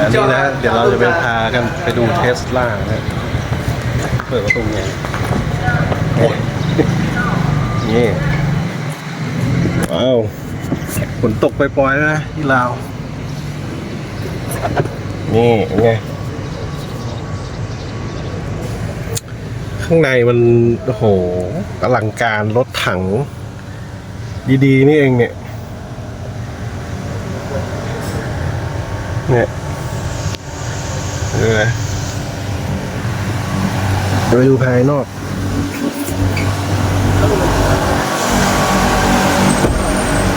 อันนี้นะ เดี๋ยวเราจะไปพากันไปดูเทสลานะเปิดประตูไงนี่ว้าวฝนตกไปปล่อยนะที่ลาว นี่ไงข้างในมันโอ้โหอลังการรถถัง ดี ๆ นี่เองเนี่ยเนี่ย ออไปดูภายนอก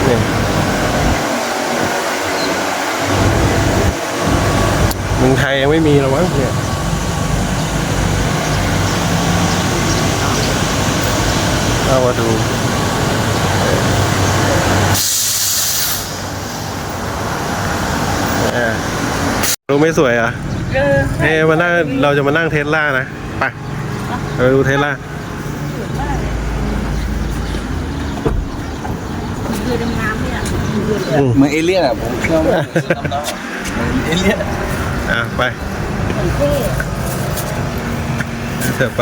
เนี่ยเมืองไทยยังไม่มีหรอวะเนี่ยเอามาดูเออดูไม่สวยเหรอะ เออเอ้มานั่งเราจะมานั่งเทสลานะ ไปไปดูเทสลาคือดำน้ำเนี่ยเหมือนเอเลี่ยนอะผมเชื่อว่าเหมือนเอเลี่ยนอะไปเท่เถอะไป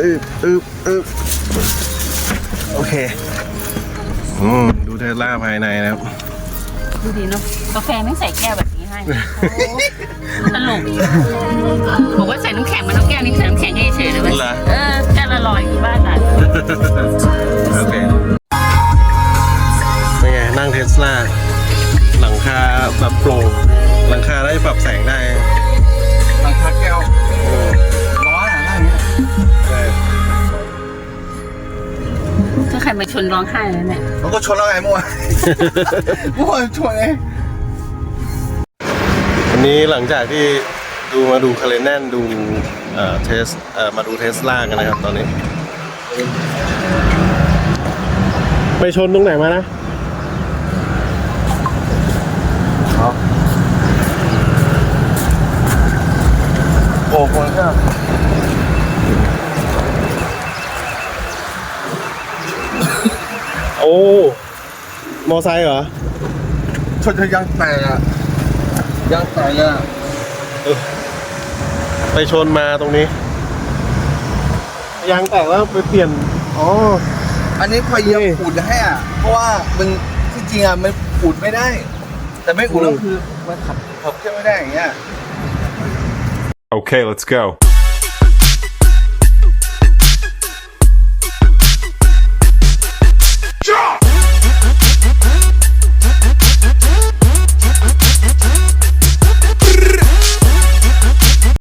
อึบอึบอึบโอเคอืมดูเทสลาภายในนะครับ ดูดีเนาะกาแฟไม่ใส่แก้วแบบนี้ให้ ตลกบอกว่าใส่น้ำแข็งมาน้ำแก้วนี่ใส่น้ำแข็งให้เฉยเลยเหรอ เออแก้วละลอยอยู่บ้านอะโอเคเป็นไงนั่งเทสลาหลังคาแบบโปร่งหลังคาได้ปรับแสงได้หลังคาแก้วร้อนอะนั่งอย่างเงี้ยใช่ถ้าใครมาชนร้องไห้แล้วเนี่ยมันก็ชนแล้วไงเมื่อวาน เมื่อวานชนเองวั นนี้หลังจากที่ดูมาดูคาเลนแนนดูเอ่อเทสเอ่อมาดูเทสลากันนะครับตอนนี้ ไปชนตรงไหนมานะโอ้คนก็โอ้ มอไซค์เหรอ ชนจนยางแตกอะ ยางแตกอะไปชนมาตรงนี้ยางแตกแล้วไปเปลี่ยน อ๋อ อันนี้พยายามนี่อุดให้อะ เพราะว่ามันที่จริงอะมันอุดไม่ได้ แต่ไม่อุดอืมก็คือมันขับขับเครื่องไม่ได้อย่างเงี้ย Okay, let's go.